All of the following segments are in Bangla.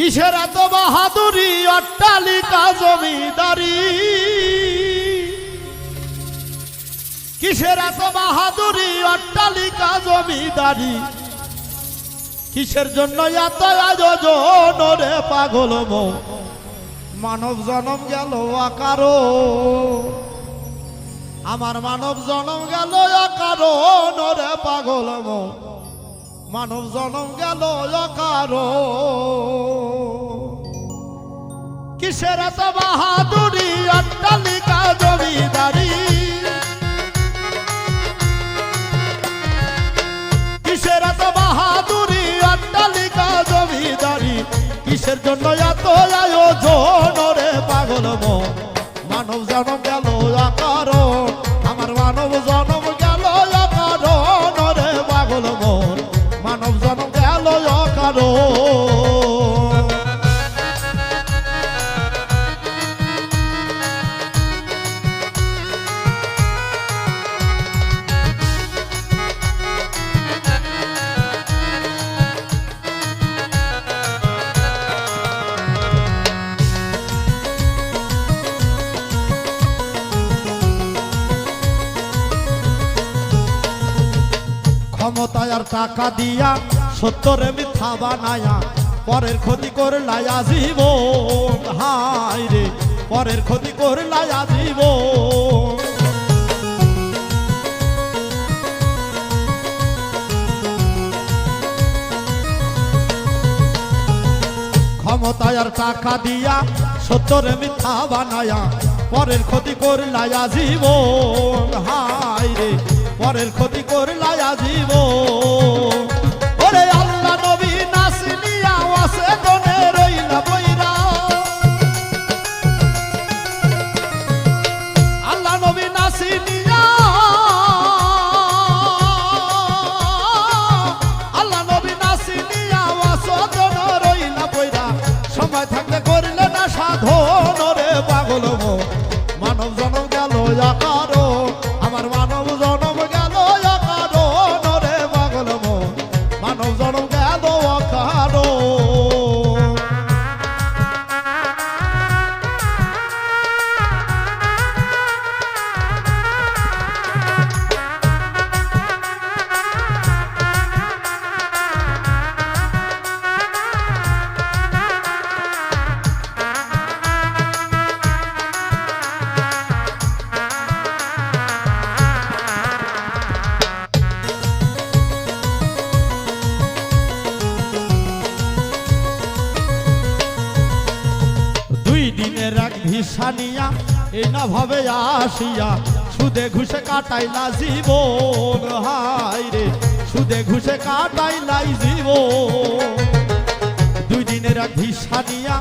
কিসের এত বাহাদুরি? অট্টালিকা জমিদারি। কিসের এত বাহাদুরি? অট্টালিকা জমিদারি। কিসের জন্য এত আয়োজন? রে পাগল মো। মানব জনম গেল আকারো আমার মানব জনম গেল আকারো রে পাগল মো। মানব জনম গেল অকারো। কিসের এত বাহাদুরি? অট্টালিকা জমিদারি। কিসের এত বাহাদুরি? অট্টালিকা জমিদারি। কিসের জন্য এত আয়োজন? রে পাগল মানব জনম গেল મારો ক্ষমতায় আর টাকা দিয়া সত্তরে মিথ্যা বানায়া, পরের ক্ষতি করলাই জীবন। হাই রে, পরের ক্ষতি করলাই জীবন। ক্ষমতায় আর টাকা দিয়া সত্তরে মিথ্যা বানায়া, পরের ক্ষতি করলায়া জীবন। হাই রে পরের ক্ষতি করলাই জীবন ভিসা নিয়া, এই না ভাবে আসিয়া, সুদে ঘুষে কাটাইলা জীবন হাই রে, সুদে ঘুষে কাটাইলাই জীবন। দুই দিনের এক ভিসা নিয়া,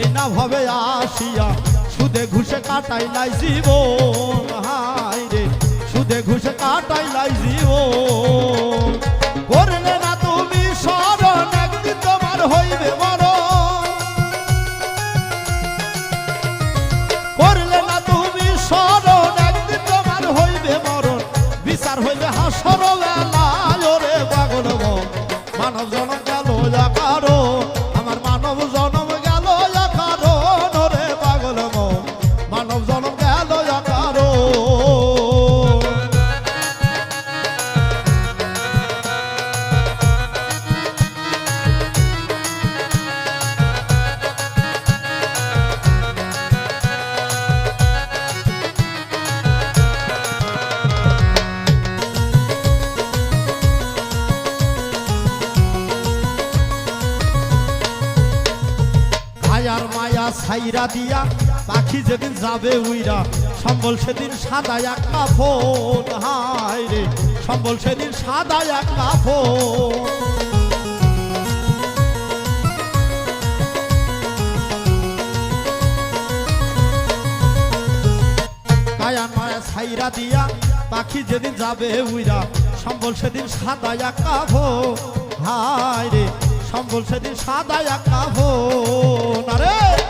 এই না ভাবে আসিয়া, সুদে ঘুষে কাটাইলাই জীবন হাই রে, সুদে ঘুষে কাটাইলাই জীবন। করলে না হাসর বেলায় রে পাগল মন। মানব জনম গেল যা আমার ছাইরা দিয়া, পাখি যেদিন যাবে উইরা। সম্বল সেদিন সাদা এক কাফন। হায় রে, সম্বল সেদিন সাদা এক মায়া ছাইরা দিয়া, পাখি যেদিন যাবে উইরা। সম্বল সেদিন সাদা এক কাফন। হায় রে, সম্বল সেদিন সাদা এক কাফন। আরে!